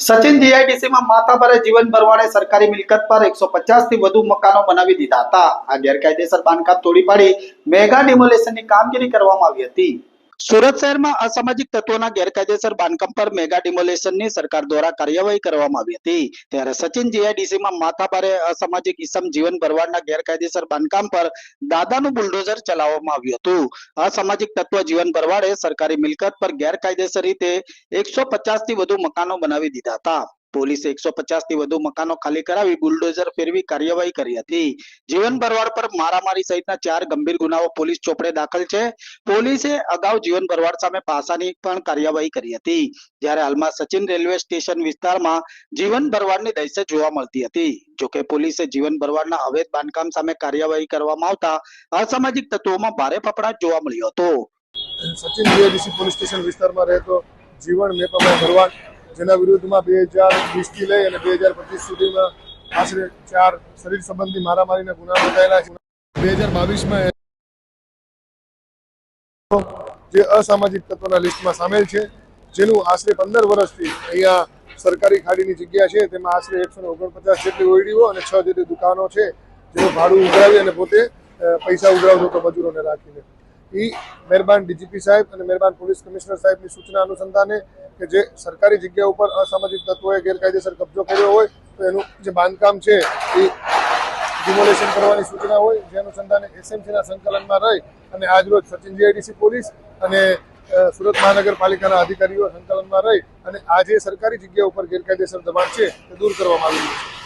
સચિન જીઆઈડીસીમાં માથાભારે જીવન ભરવાડે સરકારી મિલકત પર એકસો થી વધુ મકાનો બનાવી દીધા હતા. આ ગેરકાયદેસર બાંધકામ તોડી પાડી મેગા ડિમોલેશનની કામગીરી કરવામાં આવી હતી. સુરત શહેરમાં અસામાજિક તત્વોના ગેરકાયદેસર બાંધકામ પર મેગા ડિમોલેશનની સરકાર દ્વારા કાર્યવાહી કરવામાં આવી હતી. ત્યારે સચિન જીઆઈડીસીમાં માથાભારે અસામાજિક ઇસમ જીવન ભરવાડના ગેરકાયદેસર બાંધકામ પર દાદાનું બુલડોઝર ચલાવવામાં આવ્યું હતું. અસામાજિક તત્વ જીવન ભરવાડે સરકારી મિલકત પર ગેરકાયદેસર રીતે એકસો થી વધુ મકાનો બનાવી દીધા હતા. પોલીસે એકસો થી વધુ મકાનો ખાલી કરાવી બુલડોઝર ફેરવી કાર્યવાહી કરી હતી. જીવન ભરવાડ પર મારામારી સહિતના ચાર ગંભીર ગુનાઓ પોલીસ ચોપડે દાખલ છે. પોલીસે અગાઉ જીવન ભરવાડ સામે પાસાની પણ કાર્યવાહી કરી હતી. જ્યારે હાલમાં સચિન રેલવે સ્ટેશન વિસ્તારમાં જીવન ભરવાડની દહેશત જોવા મળતી હતી. જોકે પોલીસે જીવન ભરવાડના અવૈધ બાંધકામ સામે કાર્યવાહી કરવામાં આવતા અસામાજિક તત્વોમાં ભારે ફફડાટ જોવા મળ્યો હતો. સચિન પોલીસ સ્ટેશન વિસ્તારમાં રહેતો જીવન મેપાભાઈ ભરવાડ જેના વિરુદ્ધમાં બે હજાર વીસથી લઈ અને બે હજાર પચીસ સુધીમાં આશરે ચાર શરીર સંબંધી મારામારીના ગુના નોંધાયેલા છે. બે હજાર બાવીસમાં જે અસામાજિક તત્વોના લિસ્ટમાં સામેલ છે, જેનું આશરે પંદર વર્ષથી અહીંયા સરકારી ખાડીની જગ્યા છે, તેમાં આશરે એકસો ઓગણપચાસ જેટલી ઓયડીઓ અને છ જેટલી દુકાનો છે જેનું ભાડું ઉઘરાવી અને પોતે પૈસા ઉઘરાવતો હતો મજૂરોને રાખીને. એ મહેરબાન ડીજીપી સાહેબ અને મહેરબાન પોલીસ કમિશનર સાહેબની સૂચના અનુસંધાને કે જે સરકારી જગ્યા ઉપર અસામાજિક તત્વોએ ગેરકાયદેસર કબજો કર્યો હોય, તો એનું જે બાંધકામ છે એ ડિમોલેશન કરવાની સૂચના હોય, જે અનુસંધાને એસએમસીના સંકલનમાં રહી અને આજરોજ સચિન જીઆઈડીસી પોલીસ અને સુરત મહાનગરપાલિકાના અધિકારીઓ સંકલનમાં રહી અને આ જે સરકારી જગ્યા ઉપર ગેરકાયદેસર દબાણ છે, તે દૂર કરવામાં આવ્યું છે.